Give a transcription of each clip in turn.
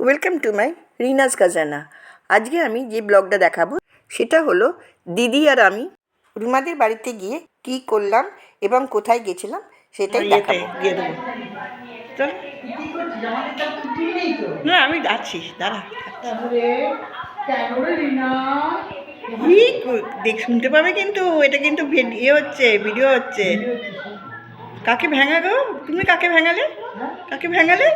Welcome to my Rinaz কাজানা আজকে আমি যে ব্লগটা দেখাবো সেটা হলো দিদি আর আমি রুমাদের বাড়িতে গিয়ে কি করলাম এবং কোথায় গেছিলাম সেটাই দেখাবো। দিয়ে দেবো। চল। না আমি যাচ্ছি দাঁড়া। দেখ শুনতে পাবে কিন্তু এটা কিন্তু ভিড- ইয়ে হচ্ছে ভিডিও হচ্ছে। কাকে ভেঙা গো? তুমি কাকে ভেঙালে? কাকে ভেঙালে?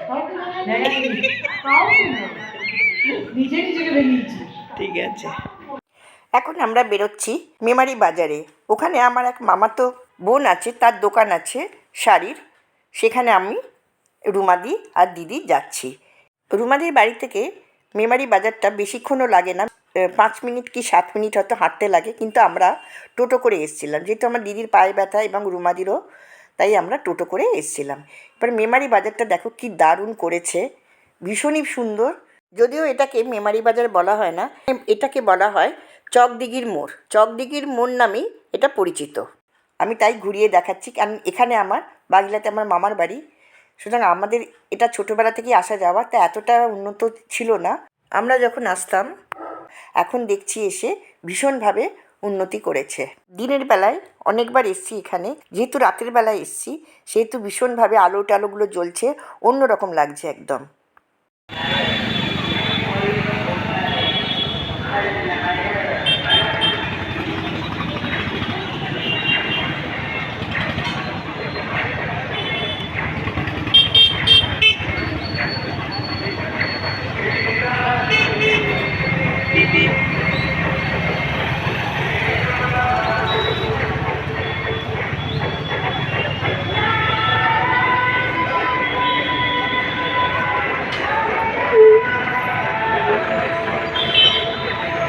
ঠিক আছে। এখন আমরা বেরোচ্ছি মেমারি বাজারে। ওখানে আমার এক মামাতো বোন আছে, তার দোকান আছে শাড়ির। সেখানে আমি, রুমাদি আর দিদি যাচ্ছি। রুমাদির বাড়ি থেকে মেমারি বাজারটা বেশিক্ষণও লাগে না। পাঁচ মিনিট কি সাত মিনিট হয়তো হাঁটতে লাগে, কিন্তু আমরা টোটো করে এসেছিলাম। যেহেতু আমার দিদির পায়ে ব্যথা এবং রুমাদিরও তাই আমরা টোটো করে এসেছিলাম। এবার মেমারি বাজারটা দেখো কি দারুণ করেছে, ভীষণই সুন্দর। যদিও এটাকে মেমারি বাজার বলা হয় না, এটাকে বলা হয় চকদিঘির মোড়। চকদিঘির মোড় নামেই এটা পরিচিত। আমি তাই ঘুরিয়ে দেখাচ্ছি, কারণ এখানে আমার, বাগলাতে আমার মামার বাড়ি। সুতরাং আমাদের এটা ছোটোবেলা থেকেই আসা যাওয়া, তা এতটা উন্নত ছিল না। আমরা যখন আসতাম, এখন দেখছি এসে ভীষণভাবে উন্নতি করেছে। দিনের বেলায় অনেকবার এসছি এখানে। যেহেতু রাতের বেলায় এসছি, সেহেতু ভীষণভাবে আলো টালোগুলো জ্বলছে, অন্যরকম লাগছে একদম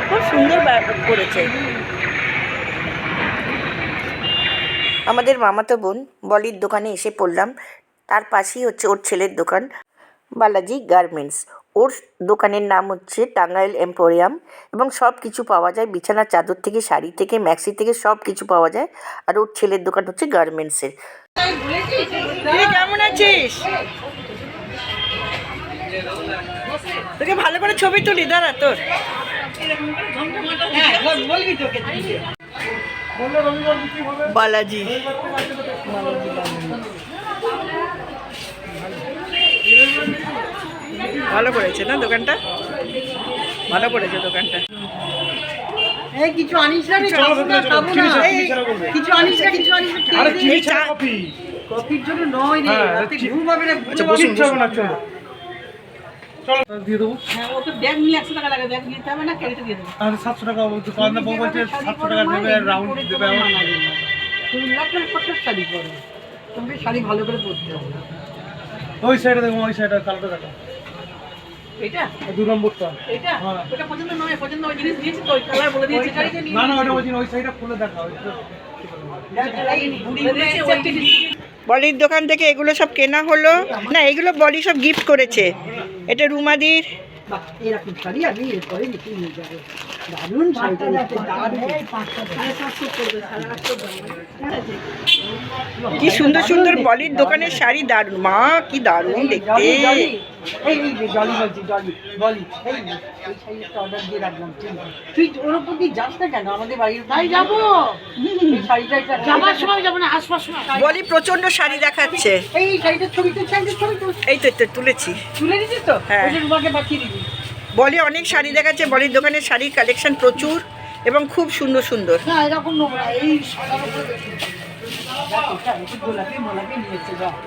খুব সুন্দর ব্যা- করেছে। আমাদের মামাতো বোন বলির দোকানে এসে পড়লাম। তার পাশেই হচ্ছে ওর ছেলের দোকান, বালাজি গার্মেন্টস। ওর দোকানের নাম হচ্ছে টাঙ্গাইল এম্পোরিয়াম এবং সব কিছু পাওয়া যায়। বিছানার চাদর থেকে, শাড়ি থেকে, ম্যাক্সি থেকে সব কিছু পাওয়া যায়। আর ওর ছেলের দোকান হচ্ছে গার্মেন্টসের। কেমন আছিস? তোকে ভালো করে ছবি তুলি, দাঁড়া তোর। বালাজি। ভালো করেছে না দোকানটা? ভালো করেছে দোকানটা। কিছু আনিস না কিছু আনিস না কিছু আনিস না কফির জন্য নয় রে হ্যাঁ। ঘুম হবে না আচ্ছা বসুন বসুন না চলো। চলো দিয়ে দেবো। হ্যাঁ ওকে ব্যাগ নিলে একশো টাকা লাগে ব্যাগ নিতে হবে না কেটে দিয়ে দেবো। তাহলে সাতশো টাকা দোকানদার বউ বলছে সাতশো টাকা দেবে রাউন্ড দেবে তুমি লাখ লাখ কত শাড়ি পরো। তুমি শাড়ি ভালো করে পরতে হবে। ওই সাইডে দেখো ওই সাইডে কালোটা দেখো। এটা দু নম্বরটা। এটা হ্যাঁ। ওটা পছন্দ নয় পছন্দ ওই জিনিস দিয়েছি তো কালার বলে দিয়েছি না না ওটা বলছি ওই সাইডটা খুলে দেখা ওই বলির দোকান থেকে এগুলো সব কেনা হলো না, এগুলো বলি সব গিফট করেছে এটা রুমাদির। কি সুন্দর সুন্দর বলির দোকানের শাড়ি দারুণ মা, কি দারুণ দেখতে। এই এই যে জলি বলছি জলি বলি এই শাড়িটা অর্ডার দিয়ে রাখলাম তুই ওর উপর দিয়ে যাস না কেন? আমাদের বাড়ির তাই যাব। শাড়িটা যাবার সময় যাব না আসবার সময় বলি প্রচণ্ড শাড়ি দেখাচ্ছে। এই শাড়িটার ছবি তো শাড়িটার ছবি তো এই তো তো তুলেছি। তুলে দিচ্ছিস তো? হ্যাঁ। ওই রুমাকে পাঠিয়ে দিবি। বলি অনেক শাড়ি দেখাচ্ছে। বলির দোকানের শাড়ির কালেকশন প্রচুর এবং খুব সুন্দর সুন্দর। না এরকম নোংরা। এই সাদার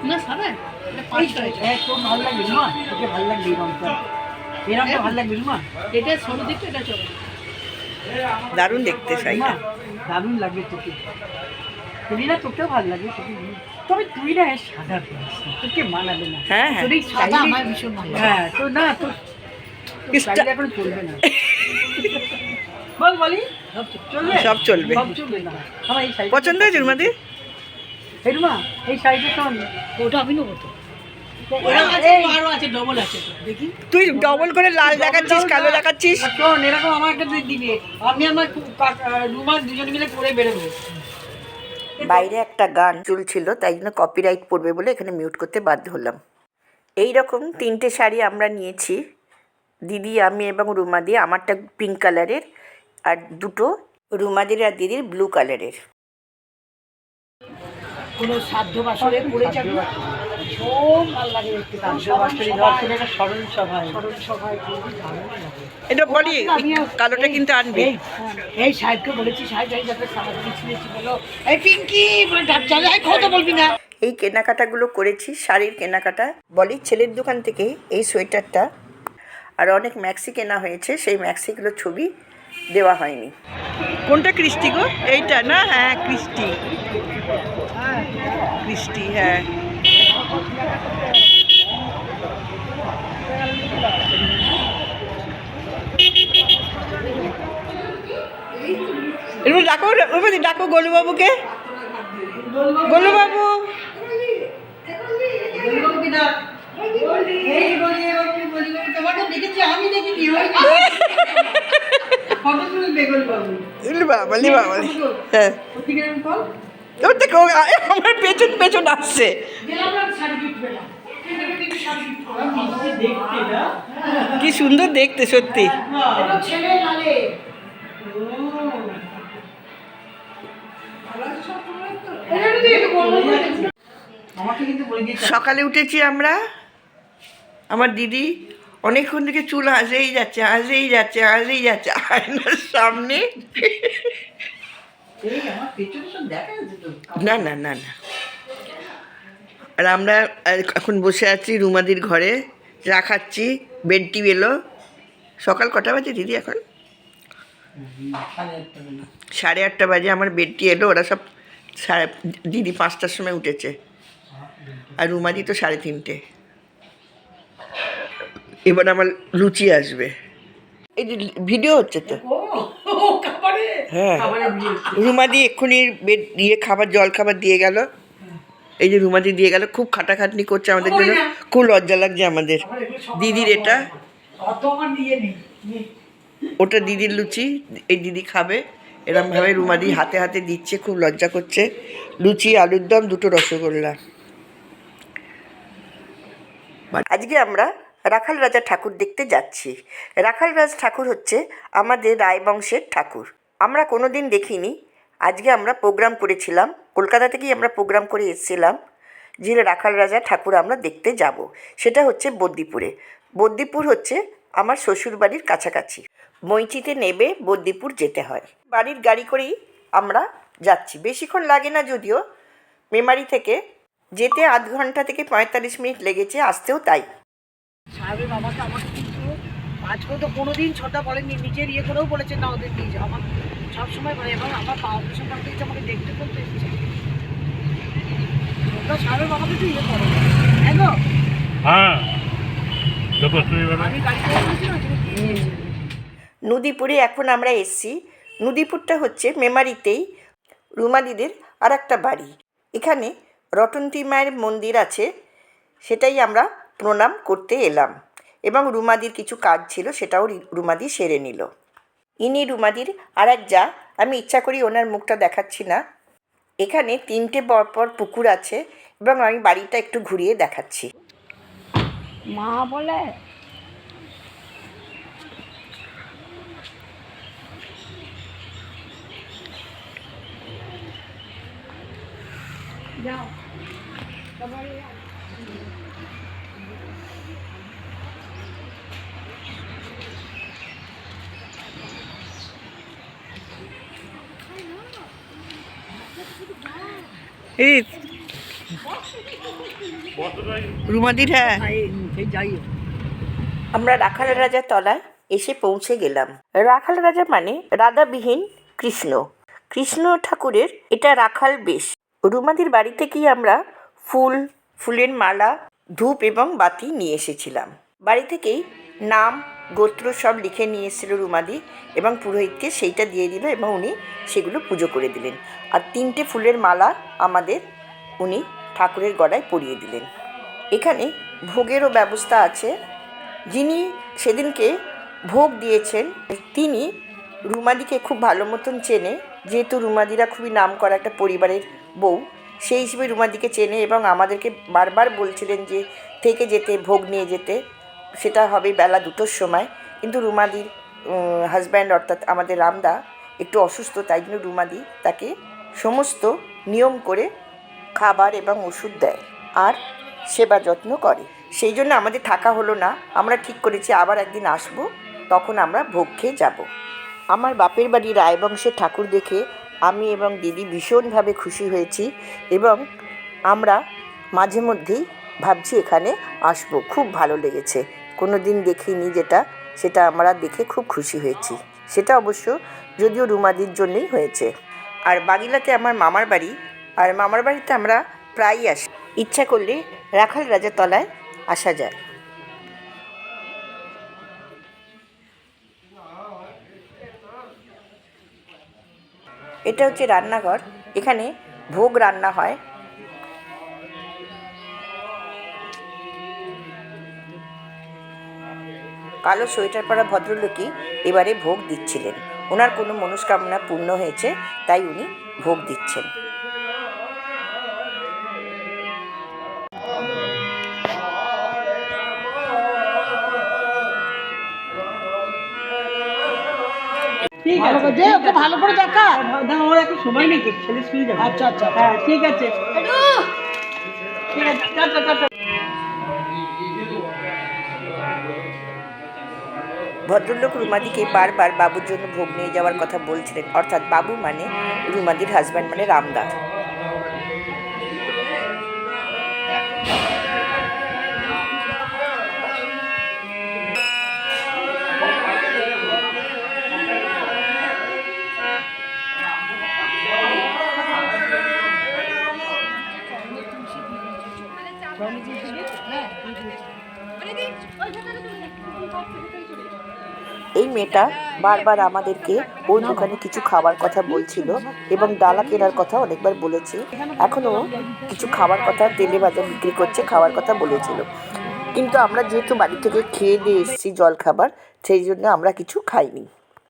না সাদা? তোর ভালো লাগবে মা তোকে ভালো লাগবে ভালো লাগবে মা এটা ছোট দিকটা এটা দারুণ দেখতে শাড়িটা দারুণ লাগবে তোকে। তুমি না তোকেও ভালো তোকে তবে তুই না সাদা পরিস তোকে মানাবে না। হ্যাঁ, হ্যাঁ। তোর এই সাদা আমার ভীষণ ভালো হ্যাঁ তো না তোর শাড়িটা এখন চলবে না। বল বলি। সব চলবে। সব চলবে। পছন্দ হয়েছে রুমাদির এই এই শাড়িটা শোন। ওটা আমি নেব তো। তুই ডবল করে লাল দেখাচ্ছিস কালো দেখাচ্ছিস? শোন এরকম আমার একটা দিবে। আমি আমার রুমা দুজন মিলে করে বেরোবো। বাইরে একটা গান চলছিল তাই জন্য কপিরাইট পড়বে বলে এখানে মিউট করতে বাধ্য হলাম। এই রকম তিনটে শাড়ি আমরা নিয়েছি। দিদি আমি এবং রুমা দিয়ে আমারটা পিঙ্ক কালারের আর দুটো রুমাদের আর দিদির ব্লু কালারের কোনো সাধ্য বাসরে পড়ে যাবে ভীষণ ভালো লাগে দেখতে। তার বাসরি ধর্ষণের একটা স্মরণ সভায়। স্মরণ সভায় খুবই ভালো লাগে। এটা বলি কালোটা কিন্তু আনবে। এই এই সাহেবকে বলেছি সাহেব এই যাতে সারা পিছিয়েছি বলো। এই পিঙ্কি বলে ডাক চলে এই কথা বলবি না। এই কেনাকাটাগুলো করেছি শাড়ির কেনাকাটা। বলি ছেলের দোকান থেকে এই সোয়েটারটা আর অনেক ম্যাক্সি কেনা হয়েছে সেই ম্যাক্সিগুলোর ছবি দেওয়া হয়নি। কোনটা কৃষ্টি গো? এইটা না? হ্যাঁ কৃষ্টি। কৃষ্টি হ্যাঁ। এরপর ডাকো এরপর ডাকো গোলুবাবুকে। গোলুবাবু। বাবা, ইলি। হ্যাঁ। ওর দেখো আমার পেছন পেছন আসছে। কি সুন্দর দেখতে সত্যি। সকালে উঠেছি আমরা। আমার দিদি অনেকক্ষণ থেকে চুল আসেই যাচ্ছে আসেই যাচ্ছে আসেই যাচ্ছে আয়নার সামনে। না না না না। আর আমরা এখন বসে আছি রুমাদির ঘরে চা খাচ্ছি বেড টিপ এলো সকাল কটা বাজে দিদি এখন? সাড়ে আটটা সাড়ে আটটা বাজে আমার বেডটি এলো ওরা সব সাড়ে দিদি পাঁচটার সময় উঠেছে। আর রুমাদি তো সাড়ে তিনটে। এবার আমার লুচি আসবে। এই যে ভিডিও হচ্ছে তো। হ্যাঁ। রুমাদি এক্ষুনি বেড দিয়ে খাবার জল খাবার দিয়ে গেল। এই যে রুমাদি দিয়ে গেল খুব খাটাখাটনি করছে আমাদের জন্য। খুব লজ্জা লাগছে আমাদের। দিদির এটা। ওটা দিদির লুচি এই দিদি খাবে। এরমভাবে রুমাদি হাতে হাতে দিচ্ছে খুব লজ্জা করছে। লুচি আলুর দম দুটো রসগোল্লা। আজকে আমরা রাখাল রাজা ঠাকুর দেখতে যাচ্ছি। রাখাল রাজ ঠাকুর হচ্ছে আমাদের রায়বংশের ঠাকুর। আমরা কোনো দিন দেখিনি। আজকে আমরা প্রোগ্রাম করেছিলাম। কলকাতা থেকেই আমরা প্রোগ্রাম করে এসেছিলাম যে রাখাল রাজা ঠাকুর আমরা দেখতে যাব। সেটা হচ্ছে বদ্যিপুরে বদ্যিপুর হচ্ছে আমার শ্বশুর বাড়ির কাছাকাছি। মৈচিতে নেবে বদ্যিপুর যেতে হয়। বাড়ির গাড়ি করেই আমরা যাচ্ছি। বেশিক্ষণ লাগে না যদিও। মেমারি থেকে যেতে আধ ঘণ্টা থেকে পঁয়তাল্লিশ মিনিট লেগেছে। আসতেও তাই। সাহেবের বাবাকে আমাকে কিন্তু আজকেও তো কোনোদিন ছটা বলেনি নিজের ইয়ে করেও বলেছেন না ওদের নিয়ে যাও আমার সবসময় বলে এবং আমার পা অপারেশন করতে আমাকে দেখতে করতে এসেছে। ওটা সাহেবের বাবাকে তো ইয়ে করো হ্যাঁ গো? হ্যাঁ। আমি গাড়ি না এসেছ। নদীপুরে এখন আমরা এসছি। নদীপুরটা হচ্ছে মেমারিতেই রুমাদিদের আর একটা বাড়ি। এখানে রটন্তী মায়ের মন্দির আছে সেটাই আমরা প্রণাম করতে এলাম এবং রুমাদির কিছু কাজ ছিল সেটাও রুমাদি সেরে নিল। ইনি রুমাদির আর এক যা, আমি ইচ্ছা করি ওনার মুখটা দেখাচ্ছি না। এখানে তিনটে পরপর পুকুর আছে এবং আমি বাড়িটা একটু ঘুরিয়ে দেখাচ্ছি। মা বলে, যাও। হ্যাঁ। আমরা রাখাল রাজার তলায় এসে পৌঁছে গেলাম। রাখাল রাজা মানে রাধাবিহীন কৃষ্ণ। কৃষ্ণ ঠাকুরের এটা রাখাল বেশ। রুমাদির বাড়ি থেকেই আমরা ফুল, ফুলের মালা ধূপ এবং বাতি নিয়ে এসেছিলাম। বাড়ি থেকেই নাম, গোত্র সব লিখে নিয়ে এসেছিল রুমাদি এবং পুরোহিতকে সেইটা দিয়ে দিল এবং উনি সেগুলো পুজো করে দিলেন। আর তিনটে ফুলের মালা আমাদের উনি ঠাকুরের গড়ায় পরিয়ে দিলেন। এখানে ভোগেরও ব্যবস্থা আছে। যিনি সেদিনকে ভোগ দিয়েছেন, তিনি রুমাদিকে খুব ভালো মতন চেনে। যেহেতু রুমাদিরা খুবই নাম করা একটা পরিবারের বউ সেই হিসেবে রুমাদিকে চেনে এবং আমাদেরকে বারবার বলছিলেন যে থেকে যেতে, ভোগ নিয়ে যেতে। সেটা হবে বেলা দুটোর সময়। কিন্তু রুমাদির হাজব্যান্ড অর্থাৎ আমাদের রামদা একটু অসুস্থ, তাই জন্য রুমাদি তাকে সমস্ত নিয়ম করে খাবার এবং ওষুধ দেয় আর সেবা যত্ন করে। সেই জন্য আমাদের থাকা হলো না। আমরা ঠিক করেছি, আবার একদিন আসব, তখন আমরা ভোগ খেয়ে যাব। আমার বাপের বাড়ি রায়বংশের ঠাকুর দেখে আমি এবং দিদি ভীষণভাবে খুশি হয়েছি এবং আমরা মাঝে মধ্যেই ভাবছি এখানে আসব। খুব ভালো লেগেছে। কোনো দিন দেখিনি যেটা, সেটা আমরা দেখে খুব খুশি হয়েছি। সেটা অবশ্য যদিও রুমাদির জন্যই হয়েছে। আর বাগিলাতে আমার মামার বাড়ি, আর মামার বাড়িতে আমরা প্রায়ই আসি। ইচ্ছা করলে রাখাল রাজা তলায় আসা যায়। এটা হচ্ছে রান্নাঘর। এখানে ভোগ রান্না হয়। কালো সোয়েটার পরা ভদ্রলোকই এবারে ভোগ দিচ্ছিলেন। ওনার কোনো মনস্কামনা পূর্ণ হয়েছে, তাই উনি ভোগ দিচ্ছেন। ঠিক আছে দে ওকে ভালো করে দেখা। না ওর এখন সময় নেই তো ছেলে স্কুল যাবে। আচ্ছা আচ্ছা। হ্যাঁ ঠিক আছে। ঠিক আছে টাটা টাটা ভদ্রলোক রুমাদিকে বারবার বাবুর জন্য ভোগ নিয়ে যাওয়ার কথা বলছিলেন। অর্থাৎ বাবু মানে রুমাদির হাজব্যান্ড মানে রামদা এই মেয়েটা বারবার আমাদেরকে ওই দোকানে কিছু খাবার কথা বলছিল এবং ডালা কেনার কথা অনেকবার বলেছে। এখনও কিছু খাবার কথা তেলে ভাজা বিক্রি করছে খাওয়ার কথা বলেছিল। কিন্তু আমরা যেহেতু বাড়ি থেকে খেয়ে দিয়ে এসেছি জল খাবার সেই জন্য আমরা কিছু খাইনি।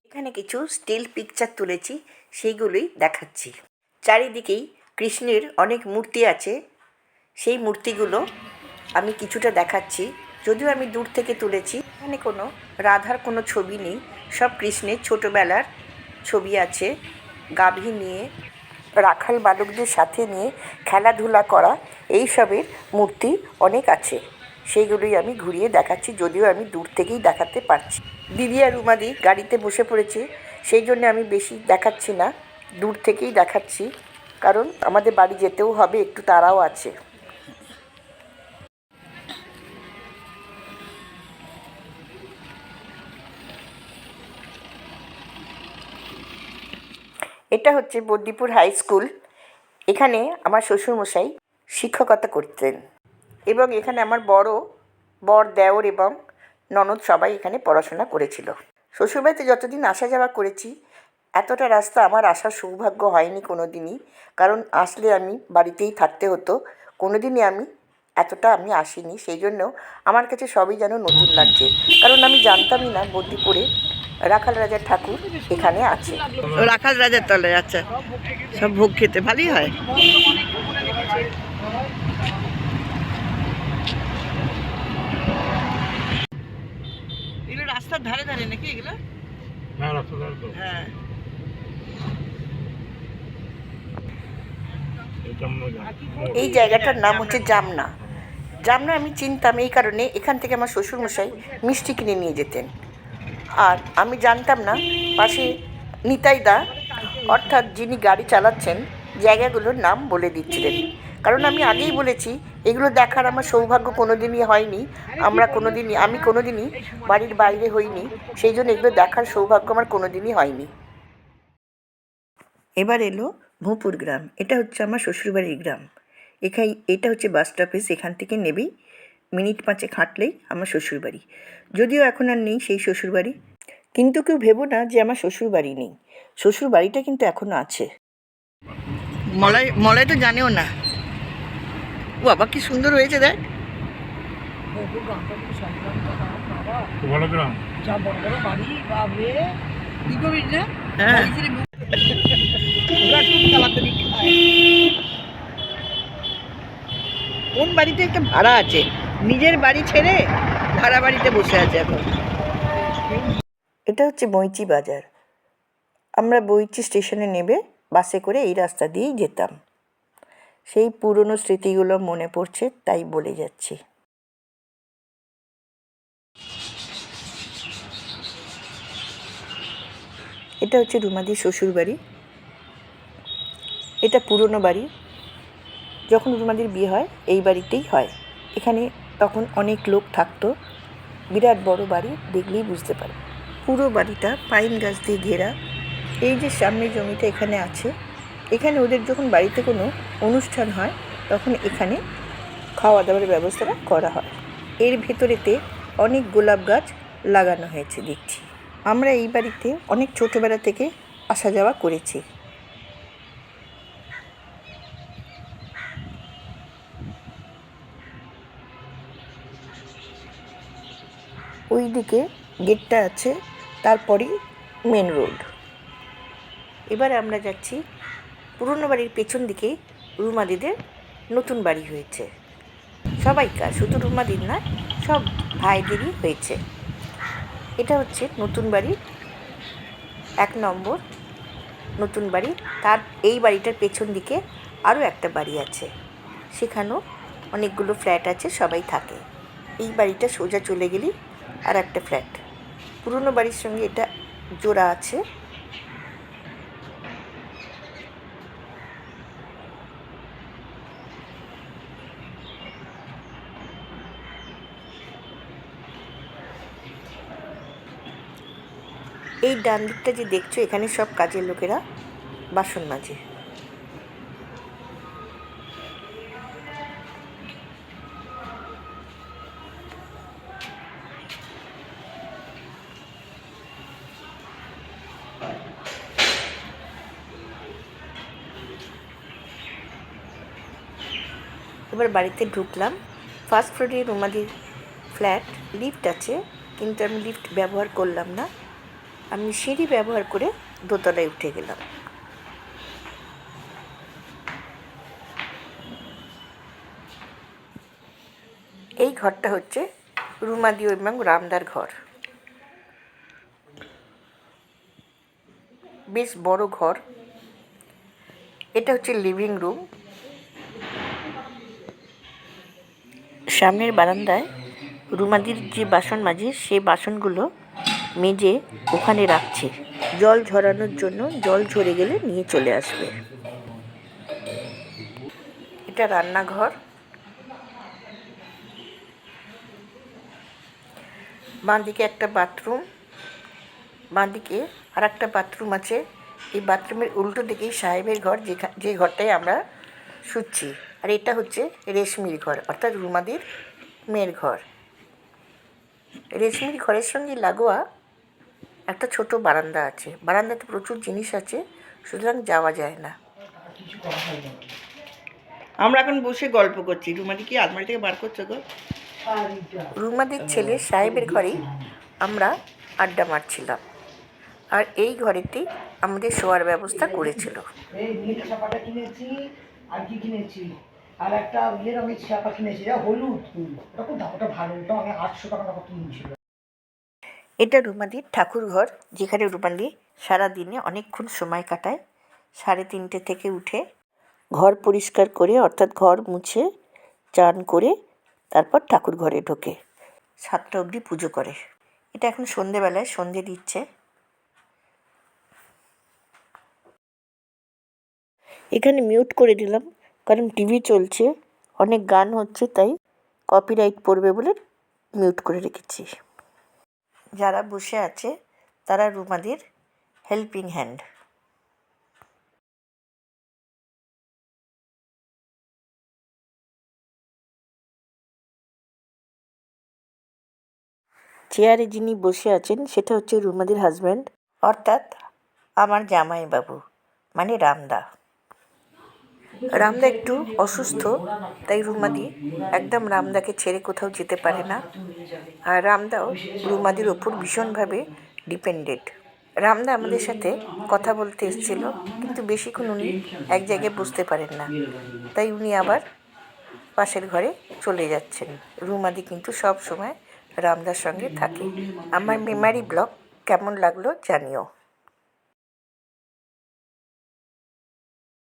এখানে কিছু স্টিল পিকচার তুলেছি, সেইগুলোই দেখাচ্ছি। চারিদিকেই কৃষ্ণের অনেক মূর্তি আছে। সেই মূর্তিগুলো আমি কিছুটা দেখাচ্ছি। যদিও আমি দূর থেকে তুলেছি, এখানে কোনো রাধার কোনো ছবি নেই। সব কৃষ্ণের ছোটোবেলার ছবি আছে। গাভী নিয়ে, রাখাল বালকদের সাথে নিয়ে খেলাধুলা করা এইসবের মূর্তি অনেক আছে। সেইগুলোই আমি ঘুরিয়ে দেখাচ্ছি, যদিও আমি দূর থেকেই দেখাতে পারছি। দিদি আর রুমাদি গাড়িতে বসে পড়েছে, সেই জন্য আমি বেশি দেখাচ্ছি না, দূর থেকেই দেখাচ্ছি। কারণ আমাদের বাড়ি যেতেও হবে, একটু তারাও আছে। এটা হচ্ছে বদ্যিপুর হাই স্কুল এখানে আমার শ্বশুরমশাই শিক্ষকতা করতেন এবং এখানে আমার বড়, বর, দেওর এবং ননদ সবাই এখানে পড়াশোনা করেছিল। শ্বশুরবাড়িতে যতদিন আসা যাওয়া করেছি, এতটা রাস্তা আমার আসার সৌভাগ্য হয়নি কোনো দিনই কারণ আসলে আমি বাড়িতেই থাকতে হতো কোনো দিনই আমি এতটা আমি আসিনি। সেই জন্য আমার কাছে সবই যেন নতুন লাগছে। কারণ আমি জানতামই না বদ্যিপুরে রাখাল রাজার ঠাকুর এখানে আছে। রাখাল রাজার তলায় আচ্ছা। সব ভোগ খেতে ভালোই হয়। এগুলো রাস্তার ধারে ধারে নাকি এগুলো? হ্যাঁ হ্যাঁ। এই জায়গাটার নাম হচ্ছে জামনা। জামনা আমি চিনতাম এই কারণে এখান থেকে আমার শ্বশুরমশাই মিষ্টি কিনে নিয়ে যেতেন। আর আমি জানতাম না পাশে নিতাইদা, অর্থাৎ যিনি গাড়ি চালাচ্ছেন, জায়গাগুলোর নাম বলে দিচ্ছিলেন। কারণ আমি আগেই বলেছি, এগুলো দেখার আমার সৌভাগ্য কোনো দিনই হয়নি। আমরা কোনো দিনই আমি কোনো দিনই বাড়ির বাইরে হইনি। সেই জন্য এগুলো দেখার সৌভাগ্য আমার কোনো দিনই হয়নি। এবার এলো ভূপুর গ্রাম। এটা হচ্ছে আমার শ্বশুরবাড়ির গ্রাম। এখানে এটা হচ্ছে বাস স্টপেজ এখান থেকে নেবেই। মিনিট পাঁচে হাঁটলেই আমার শ্বশুরবাড়ি। যদিও এখন আর নেই সেই শ্বশুরবাড়ি। কিন্তু কেউ ভেবো না যে আমার শ্বশুরবাড়ি নেই। শ্বশুরবাড়িটা কিন্তু এখনও আছে। মলাই মলাই তো জানেও না। ও বাবা কি সুন্দর হয়েছে দেখ। বড় বড় বাড়ি হ্যাঁ। কোন বাড়িতে একটা ভাড়া আছে? নিজের বাড়ি ছেড়ে ভাড়া বাড়িতে বসে আছে এখন। এটা হচ্ছে বইচি বাজার। আমরা বইচি স্টেশনে নেবে, বাসে করে এই রাস্তা দিয়েই যেতাম। সেই পুরনো স্মৃতিগুলো মনে পড়ছে, তাই বলে যাচ্ছি। এটা হচ্ছে রুমাদির শ্বশুর বাড়ি। এটা পুরনো বাড়ি। যখন রুমাদির বিয়ে হয়, এই বাড়িতেই হয়। এখানে তখন অনেক লোক থাকতো। বিরাট বড় বাড়ি, দেখলেই বুঝতে পারে পুরো বাড়িটা পাইন গাছ দিয়ে ঘেরা। এই যে সামনে জমিটা এখানে আছে, এখানে ওদের যখন বাড়িতে কোনো অনুষ্ঠান হয়, তখন এখানে খাওয়া দাওয়ার ব্যবস্থাটা করা হয়। এর ভেতরেতে অনেক গোলাপ গাছ লাগানো হয়েছে, দেখছি। আমরা এই বাড়িতে অনেক ছোটোবেলা থেকে আসা যাওয়া করেছি। ওই দিকে গেটটা আছে তারপরেই মেন রোড এবার আমরা যাচ্ছি পুরনো বাড়ির পেছন দিকেই রুমাদিদের নতুন বাড়ি হয়েছে। সবাইকার শুধু রুমাদির নয়, সব ভাইদেরই হয়েছে। এটা হচ্ছে নতুন বাড়ি। এক নম্বর নতুন বাড়ি। তার এই বাড়িটার পেছন দিকে আরও একটা বাড়ি আছে। সেখানেও অনেকগুলো ফ্ল্যাট আছে, সবাই থাকে। এই বাড়িটা সোজা চলে গেলেই আর একটা ফ্ল্যাট পুরনো বাড়ির সঙ্গে এটা জোড়া আছে। এই ডান দিকটা যে দেখছ, এখানে সব কাজের লোকেরা বাসন মাজে। এবার বাড়িতে ঢুকলাম। ফার্স্ট ফ্লোরে রুমাদির ফ্ল্যাট লিফট আছে, কিন্তু আমি লিফট ব্যবহার করলাম না। আমি সিঁড়ি ব্যবহার করে দোতলায় উঠে গেলাম। এই ঘরটা হচ্ছে রুমাদি এবং রামদার ঘর। বেশ বড় ঘর। এটা হচ্ছে লিভিং রুম সামনের বারান্দায় রুমাদির যে বাসন মাজে সে বাসনগুলো মেজে ওখানে রাখছে। জল ঝরানোর জন্য জল ঝরে গেলে নিয়ে চলে আসবে। এটা রান্নাঘর। বাঁদিকে একটা বাথরুম। বাঁদিকে আর একটা বাথরুম আছে। এই বাথরুমের উল্টো দিকেই সাহেবের ঘর, যেখা, যে ঘরটায় আমরা শুচ্ছি আর এটা হচ্ছে রেশমির ঘর অর্থাৎ রুমাদির মেয়ের ঘর। রেশমির ঘরের সঙ্গে লাগোয়া একটা ছোট বারান্দা আছে। বারান্দাতে প্রচুর জিনিস আছে সুতরাং যাওয়া যায় না। আমরা এখন বসে গল্প করছি। রুমাদি কি আলমারি থেকে বার করছ গো? রুমাদির ছেলে সাহেবের ঘরেই আমরা আড্ডা মারছিলাম। আর এই ঘরেতেই আমাদের শোয়ার ব্যবস্থা করেছিল। আর কি কিনেছি? আর একটা ইয়ে রঙের ছাপা কিনেছি এটা হলুদ। ওটা খুব দাম ওটা ভালো ওটা আমি আটশো টাকা টাকা কিনছিল। এটা রুমাদির ঠাকুর ঘর যেখানে রুমালি সারাদিনে অনেকক্ষণ সময় কাটায় সাড়ে তিনটে থেকে উঠে ঘর পরিষ্কার করে অর্থাৎ ঘর মুছে চান করে তারপর ঠাকুর ঘরে ঢোকে। সাতটা অবধি পুজো করে। এটা এখন সন্ধেবেলায় সন্ধে দিচ্ছে এখানে মিউট করে দিলাম, কারণ টিভি চলছে, অনেক গান হচ্ছে, তাই কপিরাইট পড়বে বলে মিউট করে রেখেছি। যারা বসে আছে, তারা রুমাদের হেল্পিং হ্যান্ড চেয়ারে যিনি বসে আছেন, সেটা হচ্ছে রুমাদের হাজব্যান্ড অর্থাৎ আমার জামাইবাবু মানে রামদা। রামদা একটু অসুস্থ, তাই রুমাদি একদম রামদাকে ছেড়ে কোথাও যেতে পারে না। আর রামদাও রুমাদির ওপর ভীষণভাবে ডিপেন্ডেড রামদা আমাদের সাথে কথা বলতে এসেছিল, কিন্তু বেশিক্ষণ উনি এক জায়গায় বসতে পারেন না। তাই উনি আবার পাশের ঘরে চলে যাচ্ছেন। রুমাদি কিন্তু সব সময় রামদার সঙ্গে থাকে। আমার মেমারি ব্লগ কেমন লাগল জানিও।